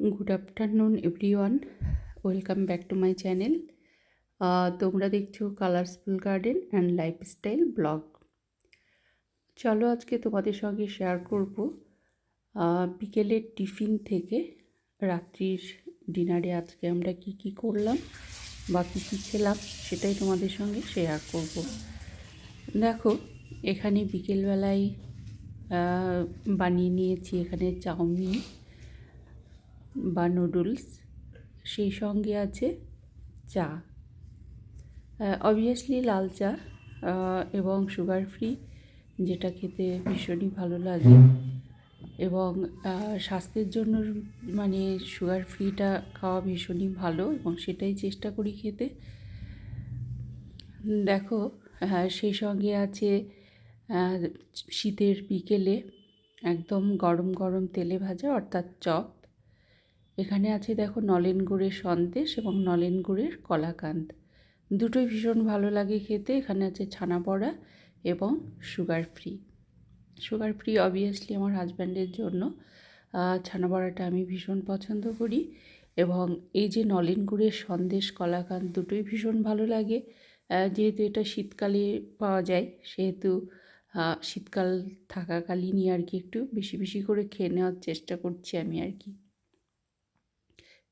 Good afternoon everyone welcome back to my channel তোমরা দেখছ colourful garden and lifestyle blog চলো আজকে তোমাদের সঙ্গে শেয়ার করব বিকেলের টিফিন থেকে রাত্রির ডিনারে আজকে আমরা কি কি করলাম বা কী কী খেলাম সেটাই তোমাদের সঙ্গে শেয়ার করব। দেখো, এখানে বিকেলবেলায় বানিয়ে নিয়েছি এখানে চাউমিন। বা নুডলস সেই সঙ্গে আছে চা। অবভিয়াসলি লাল চা এবং সুগার ফ্রি যেটা খেতে ভীষণই ভালো লাগে। এবং স্বাস্থ্যের জন্য মানে সুগার ফ্রিটা খাওয়া ভীষণই ভালো, এবং সেটাই চেষ্টা করি খেতে। দেখো সেই সঙ্গে আছে শীতের বিকেলে একদম গরম গরম তেলে ভাজা, অর্থাৎ চপ। এখানে আছে দেখো নলেন গুড়ের সন্দেশ এবং নলেন গুড়ের কলাকান্দ। দুটোই ভীষণ ভালো লাগে খেতে। এখানে আছে ছানা বড়া এবং sugar free sugar free obviously আমার হাজব্যান্ডের জন্য। আহ, ছানা বড়াটা আমি ভীষণ পছন্দ করি এবং এই যে নলেন গুড়ের সন্দেশ কলাকান্দ দুটোই ভীষণ ভালো লাগে। যেহেতু এটা শীতকালে পাওয়া যায় সেহেতু শীতকাল থাকাকালীনই আর কি একটু বেশি বেশি করে খেয়ে নেওয়ার চেষ্টা করছি আমি আর কি।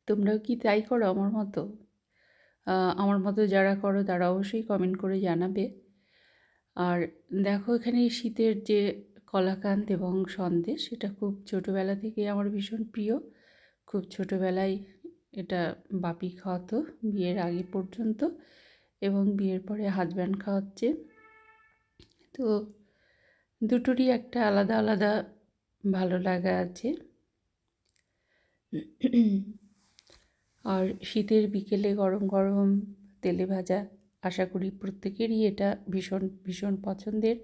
তোমরাও কি তাই করো আমার মতো? আমার মতো যারা করো তারা অবশ্যই কমেন্ট করে জানাবে। আর দেখো এখানে শীতের যে কলাকান্দ এবং সন্দেশ এটা খুব ছোটোবেলা থেকে আমার ভীষণ প্রিয়। খুব ছোটোবেলায় এটা বাপি খাওয়াতো বিয়ের আগে পর্যন্ত এবং বিয়ের পরে হাজব্যান্ড খাওয়াচ্ছে। তো দুটোরই একটা আলাদা আলাদা ভালো লাগা আছে। আর শীতের বিকেলে গরম গরম তেলে ভাজা। আশা করি প্রত্যেকেরই এটা ভীষণ ভীষণ পছন্দের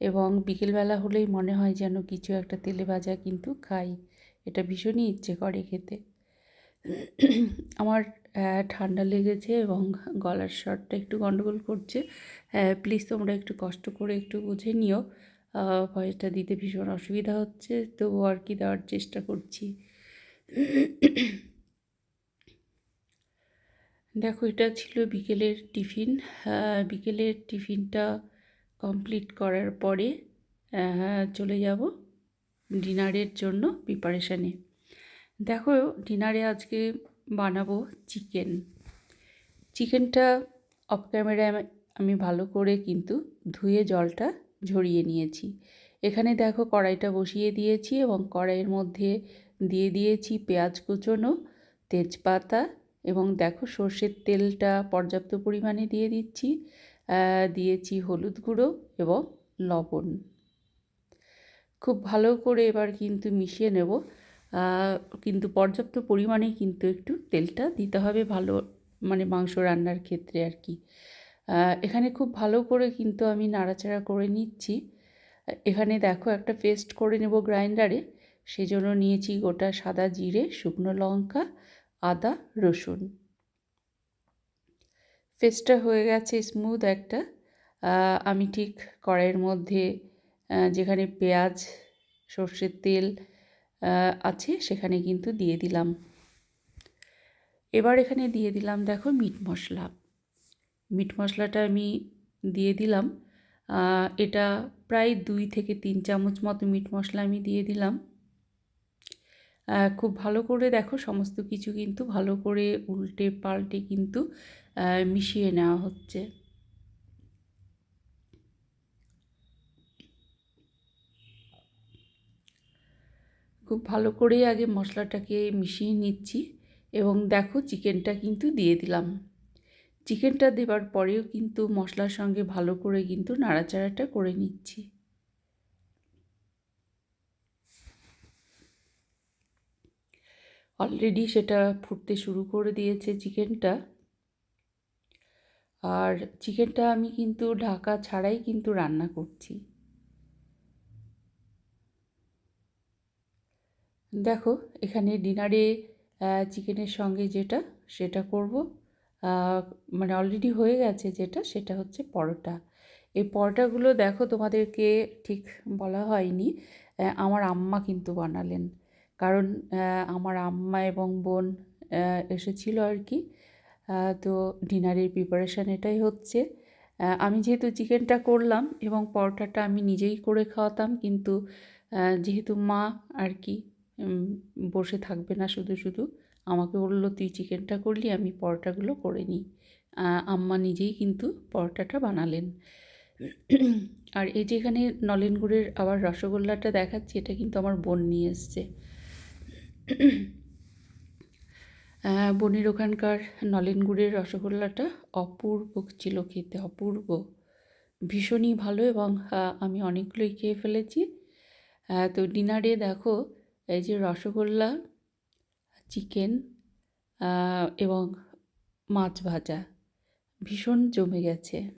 এবং বিকেলবেলা হলেই মনে হয় যেন কিছু একটা তেলে ভাজা কিন্তু খাই। এটা ভীষণই ইচ্ছে করে খেতে। আমার ঠান্ডা লেগেছে এবং গলার স্বরটা একটু গন্ডগোল করছে। প্লিজ তোমরা একটু কষ্ট করে একটু বুঝে নিও। ভয়েসটা দিতে ভীষণ অসুবিধা হচ্ছে তবু আর কি দেওয়ার চেষ্টা করছি। দেখো, এটা ছিল বিকেলের টিফিন। বিকেলের টিফিনটা কমপ্লিট করার পরে চলে যাব ডিনারের জন্য প্রিপারেশানে। দেখো, ডিনারে আজকে বানাবো চিকেন। চিকেনটা অফ ক্যামেরায় আমি ভালো করে কিন্তু ধুয়ে জলটা ঝরিয়ে নিয়েছি। এখানে দেখো, কড়াইটা বসিয়ে দিয়েছি এবং কড়াইয়ের মধ্যে দিয়ে দিয়েছি পেঁয়াজ কুচোনো, তেজপাতা এবং দেখো সর্ষের তেলটা পর্যাপ্ত পরিমাণে দিয়ে দিচ্ছি দিয়েছি হলুদ গুঁড়ো এবং লবণ। খুব ভালো করে এবার কিন্তু মিশিয়ে নেব কিন্তু পর্যাপ্ত পরিমাণে কিন্তু একটু তেলটা দিতে হবে ভালো মানে মাংস রান্নার ক্ষেত্রে আর কি। এখানে খুব ভালো করে কিন্তু আমি নাড়াচাড়া করে নিচ্ছি। এখানে দেখো একটা পেস্ট করে নেব গ্রাইন্ডারে, সেজন্য নিয়েছি গোটা সাদা জিরে, শুকনো লঙ্কা আদা, রসুন। পেস্টটা হয়ে গেছে স্মুথ একটা। আমি ঠিক কড়াইয়ের মধ্যে যেখানে পেঁয়াজ, সর্ষের তেল আছে সেখানে কিন্তু দিয়ে দিলাম। এবার এখানে দিয়ে দিলাম দেখো মিট মশলা। মিট মশলাটা আমি দিয়ে দিলাম। এটা প্রায় দুই থেকে তিন চামচ মতো মিট মশলা আমি দিয়ে দিলাম। খুব ভালো করে দেখো, সমস্ত কিছু কিন্তু ভালো করে উল্টে পাল্টে কিন্তু মিশিয়ে নেওয়া হচ্ছে। খুব ভালো করে আগে মশলাটাকে মিশিয়ে নিচ্ছি এবং দেখো চিকেনটা কিন্তু দিয়ে দিলাম। চিকেনটা দেবার পরেও কিন্তু মশলার সঙ্গে ভালো করে কিন্তু নাড়াচাড়াটা করে নিচ্ছি। অলরেডি সেটা ফুটতে শুরু করে দিয়েছে চিকেনটা। আর চিকেনটা আমি কিন্তু ঢাকা ছাড়াই কিন্তু রান্না করছি। দেখো, এখানে ডিনারে চিকেনের সঙ্গে যেটা, সেটা করব। মানে অলরেডি হয়ে গেছে যেটা, সেটা হচ্ছে পরোটা। এই পরোটাগুলো দেখো তোমাদেরকে ঠিক বলা হয়নি। আমার আম্মা কিন্তু বানালেন। কারণ আমার আম্মা এবং বোন এসেছিল আর কি। তো ডিনারের প্রিপারেশান এটাই হচ্ছে। আমি যেহেতু চিকেনটা করলাম এবং পরোটাটা আমি নিজেই করে খাওয়াতাম, কিন্তু যেহেতু মা আর কি বসে থাকবে না শুধু শুধু, আমাকে বলল, তুই চিকেনটা করলি, আমি পরোটাগুলো করে নিই। আম্মা নিজেই কিন্তু পরোটাটা বানালেন। আর এই যে এখানে নলেন গুড়ের আবার রসগোল্লাটা দেখাচ্ছি, এটা কিন্তু আমার বোন নিয়ে এসছে। বোনের ওখানকার নলেন গুড়ের রসগোল্লাটা অপূর্ব ছিল খেতে, অপূর্ব। ভীষণই ভালো এবং আমি অনেকগুলোই খেয়ে ফেলেছি। তো ডিনারে দেখো, এই যে রসগোল্লা, চিকেন এবং মাছ ভাজা ভীষণ জমে গেছে।